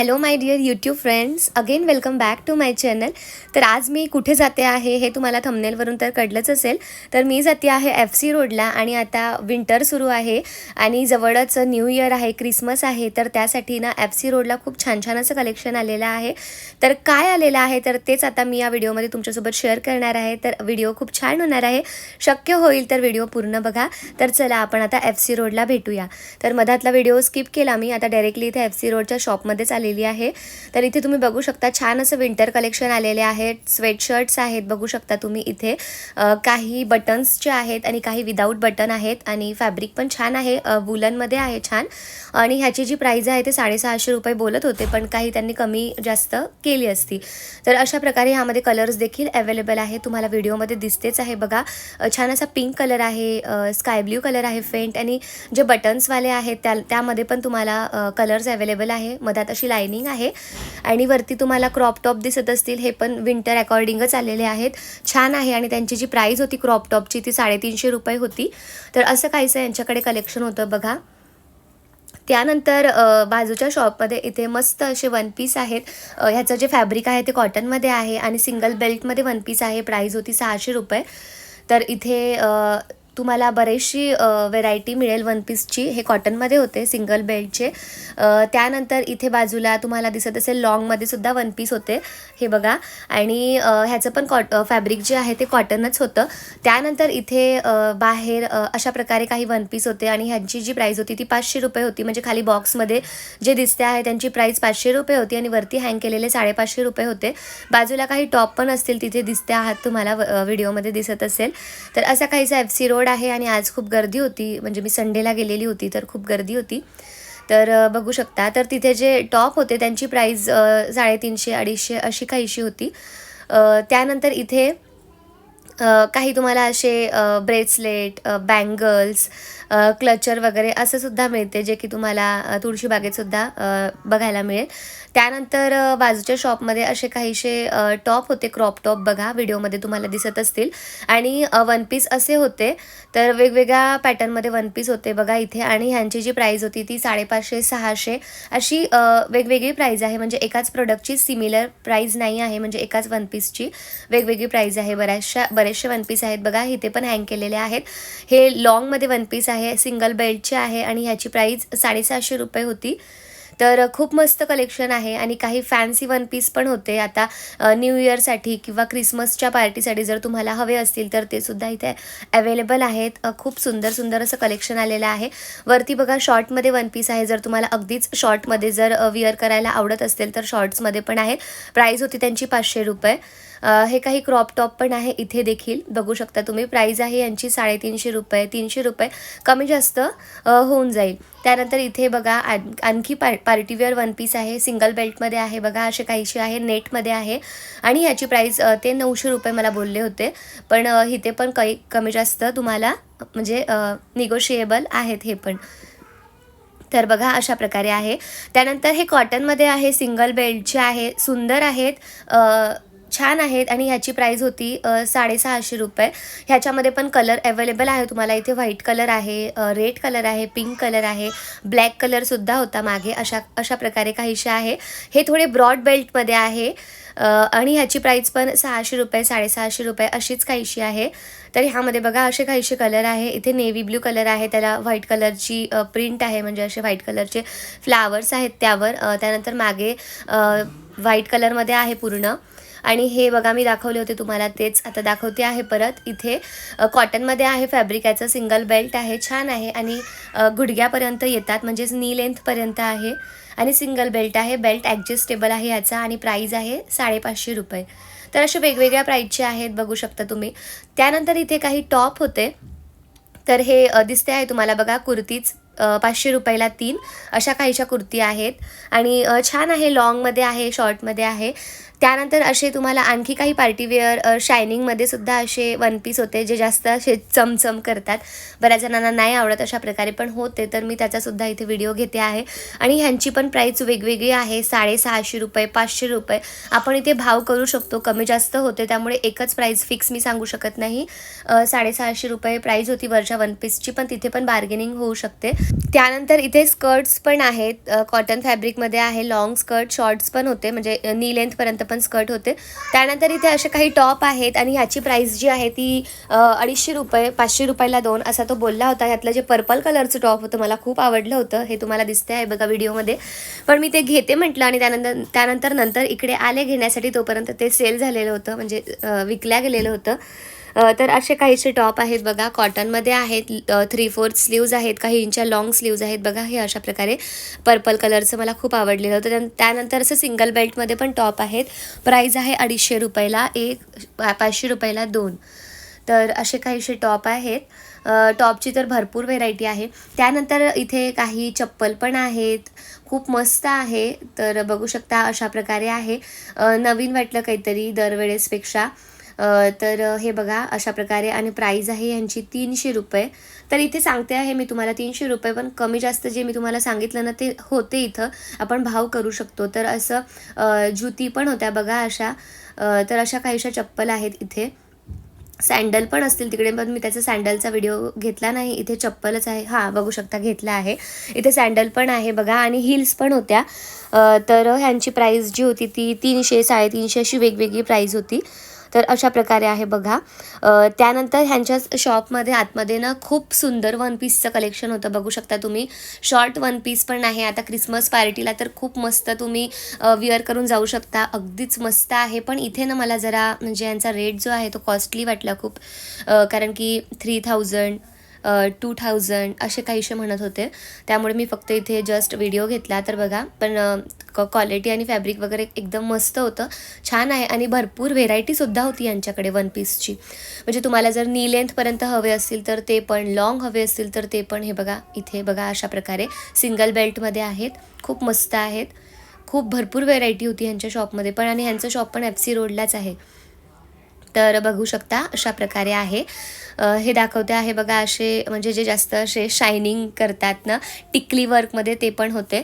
Hello my dear YouTube friends again welcome back to my channel तर आज मी कुठे जाते आहे हे तुम्हाला थंबनेलवरून तर कळलंच असेल. तर मी जाते आहे एफ सी रोडला आणि आता विंटर सुरू आहे आणि जवळच न्यू इयर आहे क्रिसमस आहे. तर त्यासाठी ना एफ सी रोडला खूप छान छान असं कलेक्शन आलेलं आहे. तर काय आलेलं आहे? तर तेच आता मी या व्हिडिओमध्ये तुमच्यासोबत शेअर करणार आहे. तर व्हिडिओ खूप छान होणार आहे. शक्य होईल तर व्हिडिओ पूर्ण बघा. तर चला आपण आता एफ सी रोडला भेटूया. तर मधातला व्हिडिओ स्किप केला मी. आता डायरेक्टली इथे एफ सी रोडच्या शॉपमध्येच आलेली आहे. तर इथे तुम्ही बघू शकता छान असं विंटर कलेक्शन आलेले आहेत. स्वेटशर्ट्स आहेत बघू शकता तुम्ही इथे. काही बटन्सचे आहेत आणि काही विदाऊट बटन आहेत आणि फॅब्रिक पण छान आहे. वुलनमध्ये आहे छान. आणि ह्याची जी प्राईज आहे ते साडेसहाशे रुपये बोलत होते पण काही त्यांनी कमी जास्त केली असती. तर अशा प्रकारे ह्यामध्ये कलर्स देखील अवेलेबल आहे तुम्हाला व्हिडिओमध्ये दिसतेच आहे बघा. छान असा पिंक कलर आहे स्काय ब्ल्यू कलर आहे फेंट आणि जे बटन्सवाले आहेत त्या त्यामध्ये पण तुम्हाला कलर्स अवेलेबल आहे. मधात अशी लायनिंग आहे. आणि वरती तुम्हाला क्रॉप टॉप दिसत असतील. हे पण विंटर अकॉर्डिंगच आलेले आहेत. छान आहे आणि त्यांची जी प्राईज होती क्रॉप टॉपची ती साडेतीनशे रुपये होती. तर असं काहीसं यांच्याकडे कलेक्शन होतं बघा. त्यानंतर बाजूच्या शॉपमध्ये इथे मस्त असे वन पीस आहेत. ह्याचं जे फॅब्रिक आहे ते कॉटनमध्ये आहे. आणि सिंगल बेल्टमध्ये वन पीस आहे. प्राईज होती सहाशे रुपये. तर इथे तुम्हाला बरेचशी व्हेरायटी मिळेल वन पीसची हे कॉटनमध्ये होते सिंगल बेल्टचे त्यानंतर इथे बाजूला तुम्हाला दिसत असेल लॉंगमध्ये सुद्धा वन पीस होते. हे बघा. आणि ह्याचं पण कॉट फॅब्रिक जे आहे ते कॉटनच होतं. त्यानंतर इथे बाहेर अशा प्रकारे काही वन पीस होते आणि ह्यांची जी प्राईज होती ती पाचशे रुपये होती. म्हणजे खाली बॉक्समध्ये जे दिसते आहे त्यांची प्राईस पाचशे रुपये होती आणि वरती हँग केलेले साडेपाचशे रुपये होते. बाजूला काही टॉप पण असतील तिथे दिसते आहात तुम्हाला व्हिडिओमध्ये दिसत असेल. तर असा काहीसा एफ सी रोड आहे आणि आज खूप गर्दी होती. म्हणजे मी संडेला गेलेली होती तर खूप गर्दी होती. तर बघू शकता. तर तिथे जे टॉप होते त्यांची प्राईज साडेतीनशे अडीचशे अशी काहीशी होती. त्यानंतर इथे काही तुम्हाला असे ब्रेसलेट बँगल्स क्लचर वगैरे असं सुद्धा मिळते जे की तुम्हाला तुळशीबागेतसुद्धा बघायला मिळेल. त्यानंतर बाजूच्या शॉपमध्ये असे काहीसे टॉप होते क्रॉप टॉप बघा व्हिडिओमध्ये तुम्हाला दिसत असतील. आणि वन पीस असे होते. तर वेगवेगळ्या पॅटर्नमध्ये वन पीस होते बघा इथे. आणि ह्यांची जी प्राईज होती ती साडेपाचशे सहाशे अशी वेगवेगळी प्राईज आहे. म्हणजे एकाच प्रोडक्टची सिमिलर प्राईज नाही आहे. म्हणजे एकाच वन पीसची वेगवेगळी प्राईज आहे. बऱ्याचशा बरेचसे वन पीस आहेत बघा. इथे पण हँग केलेले आहेत. हे लॉंगमध्ये वन पीस आहे सिंगल बेल्टचे आहे. आणि ह्याची प्राईज साडेसहाशे रुपये होती. तर खूप मस्त कलेक्शन आहे आणि काही फॅन्सी वन पीस पण होते. आता न्यू इयरसाठी किंवा क्रिसमसच्या पार्टीसाठी जर तुम्हाला हवे असतील तर ते सुद्धा इथे अवेलेबल आहेत. खूप सुंदर सुंदर असं कलेक्शन आलेलं आहे. वरती बघा शॉर्टमध्ये वन पीस आहे. जर तुम्हाला अगदीच शॉर्टमध्ये जर विअर करायला आवडत असेल तर शॉर्ट्समध्ये पण आहेत. प्राईज होती त्यांची पाचशे रुपये. हे काही क्रॉप टॉप पण आहे इथे देखील. बघू शकता तुम्ही प्राईज आहे यांची साडेतीनशे रुपये तीनशे रुपये कमी जास्त होऊन जाईल. त्यानंतर इथे बघा आण आणखी पा पार्टीवेअर वन पीस आहे सिंगल बेल्टमध्ये आहे बघा असे काहीशी आहे नेटमध्ये आहे. आणि ह्याची प्राईस ते नऊशे रुपये मला बोलले होते. पण इथे पण काही कमी जास्त तुम्हाला म्हणजे निगोशिएबल आहेत हे पण. तर बघा अशा प्रकारे आहे. त्यानंतर हे कॉटनमध्ये आहे सिंगल बेल्टचे आहे सुंदर आहेत. छान आहेत आणि ह्याची प्राईज होती साडेसहाशे रुपये. ह्याच्यामध्ये पण कलर अवेलेबल आहे. तुम्हाला इथे व्हाईट कलर आहे रेड कलर आहे पिंक कलर आहे ब्लॅक कलरसुद्धा होता मागे. अशा अशा प्रकारे काहीसे आहे. हे थोडे ब्रॉड बेल्टमध्ये आहे. आणि ह्याची प्राईज पण सहाशे रुपये साडेसहाशे रुपये अशीच काहीशी आहे. तर ह्यामध्ये बघा असे काहीसे कलर आहे. इथे नेव्ही ब्ल्यू कलर आहे. त्याला व्हाईट कलरची प्रिंट आहे. म्हणजे असे व्हाईट कलरचे फ्लावर्स आहेत त्यावर. त्यानंतर मागे व्हाईट कलरमध्ये आहे पूर्ण. आणि हे बघा मी दाखवले होते तुम्हाला तेच आता दाखवते आहे परत. इथे कॉटनमध्ये आहे फॅब्रिक याचं सिंगल बेल्ट आहे छान आहे. आणि गुडघ्यापर्यंत येतात म्हणजेच नी लेंथपर्यंत आहे. आणि सिंगल बेल्ट आहे बेल्ट ॲडजस्टेबल आहे याचा आणि प्राईज आहे साडेपाचशे रुपये. तर असे वेगवेगळ्या प्राईजचे आहेत बघू शकता तुम्ही. त्यानंतर इथे काही टॉप होते. तर हे दिसते आहे तुम्हाला बघा कुर्तीच पाचशे रुपयाला तीन. अशा काहीशा कुर्ती आहेत. आणि छान आहे लॉंगमध्ये आहे शॉर्टमध्ये आहे. त्यानंतर असे तुम्हाला आणखी काही पार्टीवेअर शायनिंगमध्ये सुद्धा असे वन पीस होते जे जास्त असे चमचम करतात. बऱ्याच जणांना नाही आवडत अशा प्रकारे पण होते तर मी त्याचासुद्धा इथे व्हिडिओ घेते आहे. आणि ह्यांची पण प्राईस वेगवेगळी आहे साडेसहाशे रुपये पाचशे रुपये. आपण इथे भाव करू शकतो कमी जास्त होते त्यामुळे एकच प्राईस फिक्स मी सांगू शकत नाही. साडेसहाशे रुपये प्राईज होती वरच्या वन पीसची पण तिथे पण बार्गेनिंग होऊ शकते. त्यानंतर इथे स्कर्ट्स पण आहेत कॉटन फॅब्रिकमध्ये आहे लॉंग स्कर्ट शॉर्ट्स पण होते म्हणजे नी लेंथपर्यंत पण स्कर्ट होते. त्यानंतर इथे असे काही टॉप आहेत आणि ह्याची प्राईस जी आहे ती अडीचशे रुपये पाचशे रुपयाला दोन असा तो बोलला होता. ह्यातलं जे पर्पल कलरचं टॉप होतं मला खूप आवडलं होतं. हे तुम्हाला दिसते आहे बघा व्हिडिओमध्ये. पण मी ते घेते म्हटलं आणि त्यानंतर त्यानंतर नंतर इकडे आले घेण्यासाठी तोपर्यंत ते सेल झालेलं होतं. म्हणजे विकल्या गेलेलं होतं. तर असे काहीचे टॉप आहेत बघा. कॉटनमध्ये आहेत थ्री फोर्थ स्लीव्ज आहेत काही इंच्या लॉंग स्लीव्ज आहेत बघा. हे अशा प्रकारे पर्पल कलरचं मला खूप आवडलेलं होतं. त्यानंतर असं सिंगल बेल्टमध्ये पण टॉप आहेत. प्राईज आहे अडीचशे रुपयाला एक पाचशे रुपयाला दोन. तर असे काहीसे टॉप आहेत. टॉपची तर भरपूर व्हेरायटी आहे. त्यानंतर इथे काही चप्पल पण आहेत. खूप मस्त आहे. तर बघू शकता अशा प्रकारे आहे. नवीन वाटलं काहीतरी दरवेळेसपेक्षा. तर हे बघा अशा प्रकारे आणि प्राईज आहे यांची तीनशे रुपये. तर इथे सांगते आहे मी तुम्हाला तीनशे रुपये पण कमी जास्त जे मी तुम्हाला सांगितलं ना ते होते इथं. आपण भाव करू शकतो. तर असं जुती पण होत्या बघा अशा. तर अशा काहीशा चप्पल आहेत इथे. सँडल पण असतील तिकडे पण मी त्याचा सँडलचा व्हिडिओ घेतला नाही. इथे चप्पलच आहे. हां बघू शकता घेतला आहे. इथे सँडल पण आहे बघा आणि हिल्स पण होत्या. तर ह्यांची प्राईस जी होती ती तीनशे साडेतीनशे अशी वेगवेगळी प्राईज होती. तर अशा प्रकारे आहे बघा. त्यानंतर ह्यांच्याच शॉपमध्ये आतमध्ये ना खूप सुंदर वन पीसचं कलेक्शन होतं. बघू शकता तुम्ही. शॉर्ट वन पीस पण आहे. आता क्रिसमस पार्टीला तर खूप मस्त तुम्ही विअर करून जाऊ शकता. अगदीच मस्त आहे. पण इथे ना मला जरा म्हणजे यांचा रेट जो आहे तो कॉस्टली वाटला खूप. कारण की थ्री थाउजंड टू थाउजंड असे काहीसे म्हणत होते. त्यामुळे मी फक्त इथे जस्ट व्हिडिओ घेतला. तर बघा पण क्वालिटी आणि फॅब्रिक वगैरे एकदम मस्त होतं. छान आहे आणि भरपूर व्हेरायटीसुद्धा होती यांच्याकडे वन पीसची म्हणजे तुम्हाला जर नी लेंथपर्यंत हवे असतील तर ते पण लॉंग हवे असतील तर ते पण हे बघा इथे बघा अशा प्रकारे सिंगल बेल्टमध्ये आहेत. खूप मस्त आहेत. खूप भरपूर व्हेरायटी होती ह्यांच्या शॉपमध्ये पण आणि ह्यांचं शॉप पण एफ सी रोडलाच आहे. तर बघू शकता अशा प्रकारे आहे. हे दाखवते आहे बघा असे म्हणजे जे जास्त असे शायनिंग करतात ना टिकली वर्कमध्ये ते पण होते.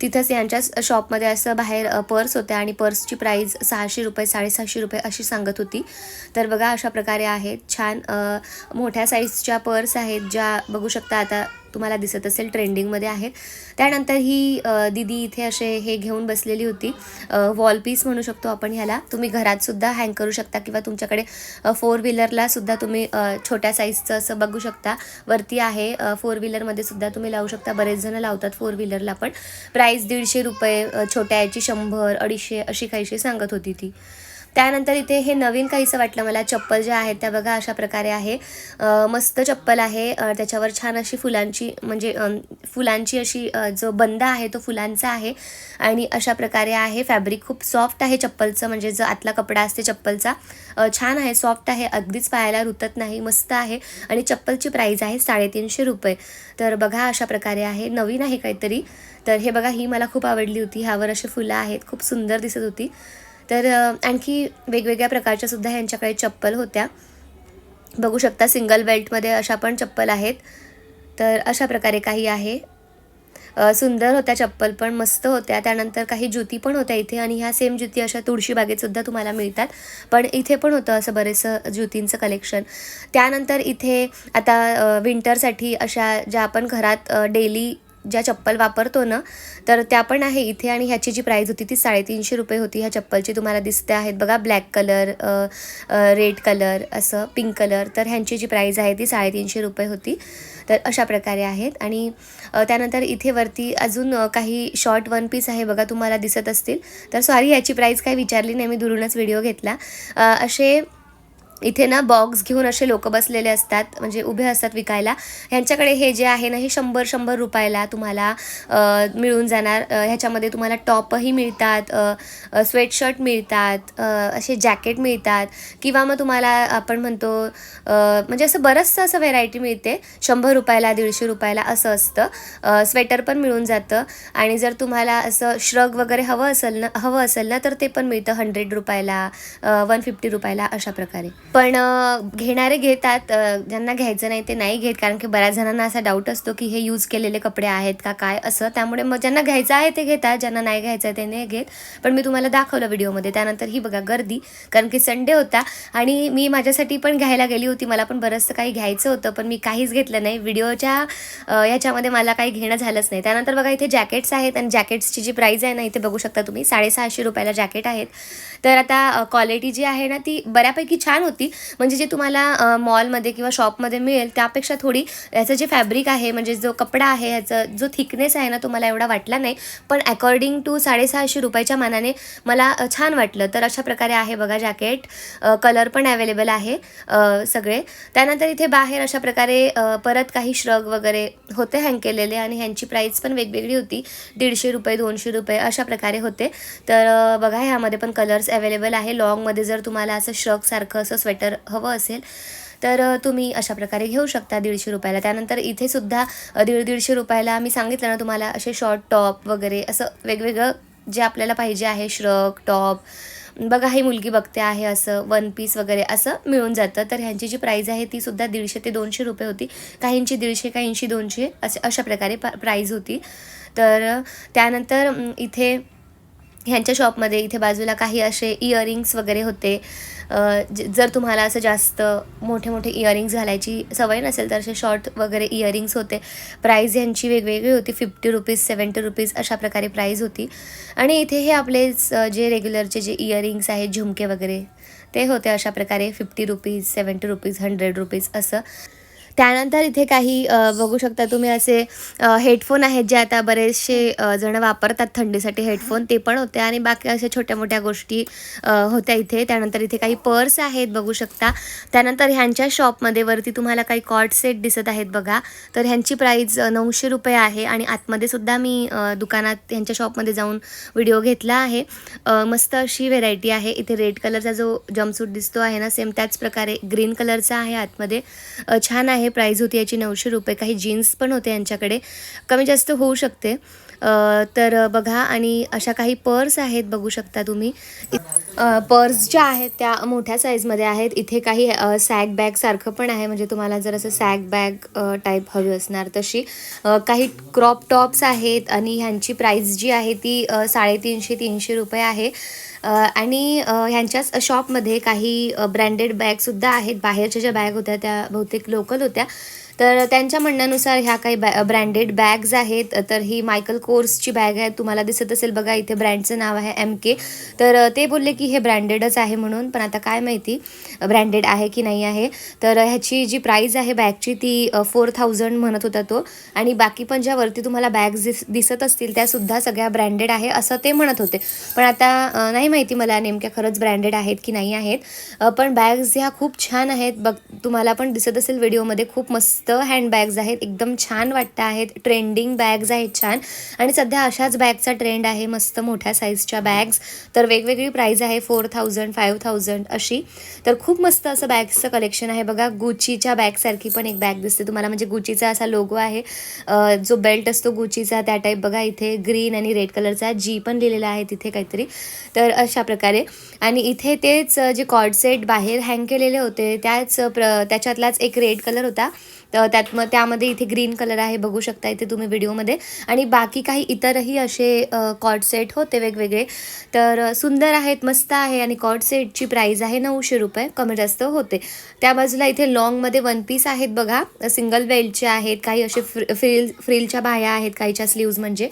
तिथंच यांच्याच शॉपमध्ये असं बाहेर पर्स होत्या आणि पर्सची प्राईज सहाशे रुपये साडेसहाशे रुपये अशी सांगत होती. तर बघा अशा प्रकारे आहेत छान मोठ्या साईजच्या पर्स आहेत ज्या बघू शकता आता तुम्हाला दिसत असेल ट्रेंडिंगमध्ये आहेत. त्यानंतर ही दिदी इथे असे हे घेऊन बसलेली होती. वॉल पीस म्हणू शकतो आपण ह्याला. तुम्ही घरातसुद्धा हँग करू शकता किंवा तुमच्याकडे फोर व्हीलरला सुद्धा तुम्ही छोट्या साईजचं असं बघू शकता. वरती आहे फोर व्हीलरमध्ये सुद्धा तुम्ही लावू शकता. बरेच जण लावतात फोर व्हीलरला पण. प्राईस दीडशे रुपये छोट्या याची शंभर अडीचशे अशी काहीशी सांगत होती ती. त्यानंतर इथे हे नवीन काहीसं वाटलं मला चप्पल ज्या आहेत त्या बघा अशा प्रकारे आहे. मस्त चप्पल आहे त्याच्यावर छान अशी फुलांची म्हणजे फुलांची अशी जो बंद आहे तो फुलांचा आहे आणि अशा प्रकारे आहे. फॅब्रिक खूप सॉफ्ट आहे चप्पलचं म्हणजे जो आतला कपडा असते चप्पलचा छान आहे सॉफ्ट आहे अगदीच पायाला रुतत नाही मस्त आहे आणि चप्पलची प्राईज आहे साडेतीनशे रुपये. तर बघा अशा प्रकारे आहे नवीन आहे काहीतरी. तर हे बघा ही मला खूप आवडली होती. ह्यावर अशी फुलं आहेत खूप सुंदर दिसत होती. तर आणखी वेगवेगळ्या प्रकारच्या सुद्धा ह्यांच्याकडे चप्पल होत्या. बघू शकता सिंगल बेल्टमध्ये अशा पण चप्पल आहेत. तर अशा प्रकारे काही आहे. सुंदर होत्या चप्पल पण मस्त होत्या. त्यानंतर काही ज्युती पण होत्या इथे आणि ह्या सेम ज्युती अशा तुळशी बागेतसुद्धा तुम्हाला मिळतात. पण इथे पण होतं असं बरेचसं ज्युतींचं कलेक्शन त्यानंतर इथे आता विंटरसाठी अशा ज्या आपण घरात डेली ज्या चप्पल वापरतो ना तर त्या पण आहे इथे आणि ह्याची जी प्राईज होती ती साडेतीनशे रुपये होती. ह्या चप्पलची तुम्हाला दिसते आहेत बघा ब्लॅक कलर रेड कलर असं पिंक कलर तर ह्यांची जी प्राईज आहे ती साडेतीनशे रुपये होती. तर अशा प्रकारे आहेत. आणि त्यानंतर इथे वरती अजून काही शॉर्ट वन पीस आहे बघा तुम्हाला दिसत असतील. तर सॉरी ह्याची प्राईज काही विचारली नाही मी दुरूनच व्हिडिओ घेतला. असे इथे ना बॉक्स घेऊन असे लोक बसलेले असतात म्हणजे उभे असतात विकायला. ह्यांच्याकडे हे जे आहे ना हे शंभर शंभर रुपयाला तुम्हाला मिळून जाणार. ह्याच्यामध्ये तुम्हाला टॉपही मिळतात स्वेटशर्ट मिळतात असे जॅकेट मिळतात. किंवा मग तुम्हाला आपण म्हणतो म्हणजे असं बरंचसं असं व्हेरायटी मिळते. शंभर रुपयाला दीडशे रुपयाला असं असतं. स्वेटर पण मिळून जातं. आणि जर तुम्हाला असं श्रग वगैरे हवं असेल ना हवं असेल ना तर ते पण मिळतं. हंड्रेड रुपयाला वन फिफ्टी रुपयाला अशा प्रकारे. पण घेणारे घेतात. ज्यांना घ्यायचं नाही ते नाही घेत. कारण की बऱ्याच जणांना असा डाऊट असतो की हे यूज केलेले कपडे आहेत का काय असं. त्यामुळे मग ज्यांना घ्यायचं आहे ते घेतात. ज्यांना नाही घ्यायचं आहे ते नाही घेत. पण मी तुम्हाला दाखवलं व्हिडिओमध्ये त्यानंतर ही बघा गर्दी. कारण की संडे होता. आणि मी माझ्यासाठी पण घ्यायला गेली होती. मला पण बरंचसं काही घ्यायचं होतं. पण मी काहीच घेतलं नाही. व्हिडिओच्या याच्यामध्ये ह्याच्यामध्ये मला काही घेणं झालंच नाही. त्यानंतर बघा इथे जॅकेट्स आहेत. आणि जॅकेट्सची जी प्राईज आहे ना इथे बघू शकता तुम्ही. साडेसहाशे रुपयाला जॅकेट आहेत. तर आता क्वालिटी जी आहे ना ती बऱ्यापैकी छान होती. म्हणजे जे तुम्हाला मॉलमध्ये किंवा शॉपमध्ये मिळेल त्यापेक्षा थोडी याचं जे फॅब्रिक आहे म्हणजे जो कपडा आहे ह्याचा जो थिकनेस आहे ना तुम्हाला एवढा वाटला नाही. पण अकॉर्डिंग टू साडेसहाशे रुपयाच्या मानाने मला छान वाटलं. तर अशा प्रकारे आहे बघा जॅकेट कलर पण अवेलेबल आहे सगळे. त्यानंतर इथे बाहेर अशा प्रकारे परत काही श्रग वगैरे होते हँग केलेले आणि ह्यांची प्राईस पण वेगवेगळी होती. दीडशे रुपये दोनशे रुपये अशा प्रकारे होते. तर बघा ह्यामध्ये पण कलर्स अवेलेबल आहे. लॉंगमध्ये जर तुम्हाला असं श्रगसारखं असं स्वेटर हवं असेल तर तुम्ही अशा प्रकारे घेऊ शकता दीडशे रुपयाला. त्यानंतर इथे सुद्धा दीड दीडशे रुपयाला मी सांगितलं ना तुम्हाला असे शॉर्ट टॉप वगैरे असं वेगवेगळं जे आपल्याला पाहिजे आहे श्रग टॉप बघा ही मुलगी बघते आहे असं वन पीस वगैरे असं मिळून जातं. तर ह्यांची जी प्राईज आहे ती सुद्धा दीडशे ते दोनशे रुपये होती. काहींची दीडशे काहींची दोनशे असे अशा प्रकारे पा प्राईज होती. तर त्यानंतर इथे ह्यांच्या शॉपमध्ये इथे बाजूला काही असे इयरिंग्स वगैरे होते. जर तुम्हाला असं जास्त मोठे मोठे इयरिंग्स घालायची सवय नसेल तर असे शॉर्ट वगैरे इयरिंग्स होते. प्राईज ह्यांची वेगवेगळी होती. फिफ्टी रुपीज सेवन्टी रुपीज अशा प्रकारे प्राईज होती. आणि इथे हे आपले स- जे रेग्युलरचे जे इयरिंग्स आहेत झुमके वगैरे ते होते अशा प्रकारे fifty rupees seventy rupees hundred rupees असं. त्यानंतर इथे काही बघू शकता तुम्ही असे हेडफोन आहेत जे आता बरेचसे जणं जण वापरतात थंडीसाठी हेडफोन ते पण होते आणि बाकी अशा छोट्या मोठ्या गोष्टी होत्या इथे. त्यानंतर इथे काही पर्स आहेत बघू शकता. त्यानंतर ह्यांच्या शॉपमध्ये वरती तुम्हाला काही कॉट सेट दिसत आहेत बघा. तर ह्यांची प्राईज नऊशे रुपये आहे आणि आतमध्ये सुद्धा मी दुकानात ह्यांच्या शॉपमध्ये जाऊन व्हिडिओ घेतला आहे. मस्त अशी व्हेरायटी आहे. इथे रेड कलरचा जो जम्पसूट दिसतो आहे ना सेम त्याच प्रकारे ग्रीन कलरचा आहे आतमध्ये. छान आहे. प्राईज होती याची नऊशे रुपये. काही जीन्स पण होते यांच्याकडे. कमी जास्त होऊ शकते. तर बघा आणि अशा काही पर्स आहेत बघू शकता तुम्ही. पर्स ज्या आहेत त्या मोठ्या साईजमध्ये आहेत. इथे काही सॅग बॅगसारखं पण आहे. म्हणजे तुम्हाला जर असं सॅग बॅग टाईप हवी असणार तशी. काही क्रॉप टॉप्स आहेत आणि ह्यांची प्राईस जी आहे ती साडेतीनशे तीनशे रुपये आहे. आणि ह्यांच्याच शॉपमध्ये काही ब्रँडेड बॅगसुद्धा आहेत. बाहेरच्या ज्या बॅग होत्या त्या बहुतेक लोकल होत्या. तर त्यांच्या म्हणण्यानुसार ह्या काही बॅ ब्रँडेड बॅग्स आहेत. तर ही मायकल कोर्सची बॅग आहे. तुम्हाला दिसत असेल बघा इथे ब्रँडचं नाव आहे एम के तर ते बोलले की हे ब्रँडेडच आहे म्हणून. पण आता काय माहिती ब्रँडेड आहे की नाही आहे. तर ह्याची जी प्राईज आहे बॅगची ती फोर थाउजंड म्हणत होता तो. आणि बाकी पण ज्या वरती तुम्हाला बॅग्स दिस दिसत असतील त्यासुद्धा सगळ्या ब्रँडेड आहे असं ते म्हणत होते. पण आता नाही माहिती मला नेमक्या खरंच ब्रँडेड आहेत की नाही आहेत. पण बॅग्स ह्या खूप छान आहेत. बघ तुम्हाला पण दिसत असेल व्हिडिओमध्ये खूप मस्त हँडबॅग्स आहेत एकदम छान वाटतं आहेत ट्रेंडिंग बॅग्स आहेत छान. आणि सध्या अशाच बॅगचा ट्रेंड आहे मस्त मोठ्या साईजच्या बॅग्स तर वेगवेगळी प्राईज आहे फोर थाउजंड फाईव्ह थाउजंड अशी. तर खूप मस्त असं बॅग्सचं कलेक्शन आहे. बघा गुचीच्या बॅगसारखी पण एक बॅग दिसते तुम्हाला. म्हणजे गुचीचा असा लोगो आहे. जो बेल्ट असतो गुचीचा त्या टाईप बघा इथे ग्रीन आणि रेड कलरचा जी पण लिहिलेला आहे तिथे काहीतरी. तर अशा प्रकारे. आणि इथे तेच जे कॉर्डसेट बाहेर हँग केलेले होते त्याच प्र त्याच्यातलाच एक रेड कलर होता. तर त्यात मग त्यामध्ये इथे ग्रीन कलर आहे बघू शकता इथे तुम्ही व्हिडिओमध्ये. आणि बाकी काही इतरही असे कॉर्ड सेट होते वेगवेगळे. तर सुंदर आहेत मस्त आहे आणि कॉर्ड सेटची प्राईज आहे नऊशे रुपये कमी जास्त होते. त्या बाजूला इथे लॉंगमध्ये वन पीस आहेत बघा सिंगल बेल्टचे आहेत काही असे फ्रि फ्रिल फ्रिलच्या बाह्या आहेत काहीच्या स्लीव्ज म्हणजे.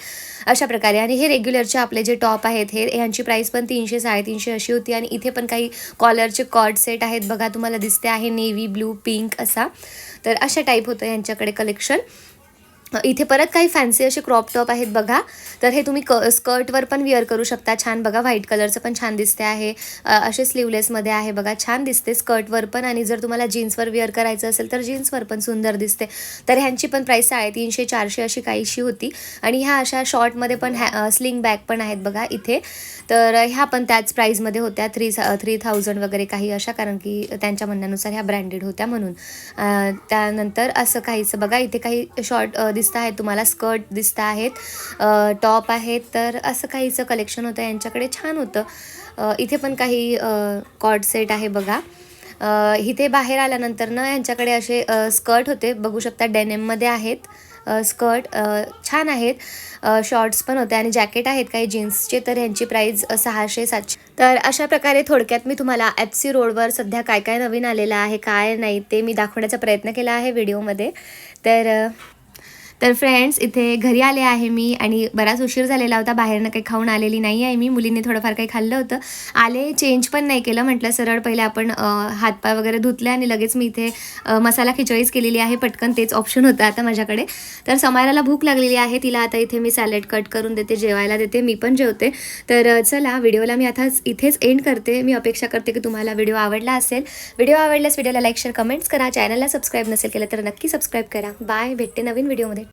अशा प्रकारे. आणि हे रेग्युलरचे आपले जे टॉप आहेत हे ह्यांची प्राईस पण तीनशे साडेतीनशे अशी होती. आणि इथे पण काही कॉलरचे कॉर्ड सेट आहेत बघा तुम्हाला दिसते आहे नेव्ही ब्लू पिंक असा. तर अशा टाईप होतं यांच्याकडे कलेक्शन इथे परत काही फॅन्सी असे क्रॉप टॉप आहेत बघा. तर हे तुम्ही क स्कर्टवर पण विअर करू शकता. छान बघा व्हाईट कलरचं पण छान दिसते आहे. असे स्लीवलेसमध्ये आहे बघा. छान दिसते स्कर्टवर पण आणि जर तुम्हाला जीन्सवर विअर करायचं असेल तर जीन्सवर पण सुंदर दिसते. तर ह्यांची पण प्राईस साडेतीनशे चारशे अशी काहीशी होती. आणि ह्या अशा शॉर्टमध्ये पण ह्या स्लिंग बॅग पण आहेत बघा इथे. तर ह्या पण त्याच प्राईजमध्ये होत्या. थ्री थ्री थाउजंड वगैरे काही अशा कारण की त्यांच्या म्हणण्यानुसार ह्या ब्रँडेड होत्या म्हणून. त्यानंतर असं काहीचं बघा इथे काही शॉर्ट दिस दिसत आहेत तुम्हाला स्कर्ट दिसत आहेत. टॉप आहेत तर असं काहीचं कलेक्शन होतं यांच्याकडे छान होतं. इथे पण काही कॉर्ड सेट आहे बघा. इथे बाहेर आल्यानंतर ना यांच्याकडे असे स्कर्ट होते. बघू शकता डेनेममध्ये आहेत. स्कर्ट छान आहेत. शॉर्ट्स पण होते आणि जॅकेट आहेत काही जीन्सचे तर ह्यांची प्राईज सहाशे सातशे. तर अशा प्रकारे थोडक्यात मी तुम्हाला एफ सी रोडवर सध्या काय काय नवीन आलेलं आहे काय नाही ते मी दाखवण्याचा प्रयत्न केला आहे व्हिडिओमध्ये तर तर फ्रेंड्स इथे घरी आले आहे मी आणि बराच उशीर झालेला होता बाहेरनं काही खाऊन आलेली नाही आहे मी. मुलींनी थोडंफार काही खाल्लं होतं. आले चेंज पण नाही केलं म्हटलं सरळ पहिले आपण हातपाय वगैरे धुतले आणि लगेच मी इथे मसाला खिचडीच केलेली आहे. पटकन तेच ऑप्शन होतं आता माझ्याकडे. तर समायराला भूक लागलेली आहे. तिला आता इथे मी सॅलेड कट करून देते जेवायला देते मी पण जेवते. तर चला व्हिडिओला मी आता इथेच एंड करते. मी अपेक्षा करते की तुम्हाला व्हिडिओ आवडला असेल. व्हिडिओ आवडल्यास व्हिडिओला लाईक शेअर कमेंट्स करा. चॅनलला सबस्क्राईब नसेल केलं तर नक्की सबस्क्राईब करा. बाय भेटते नवीन व्हिडिओमध्ये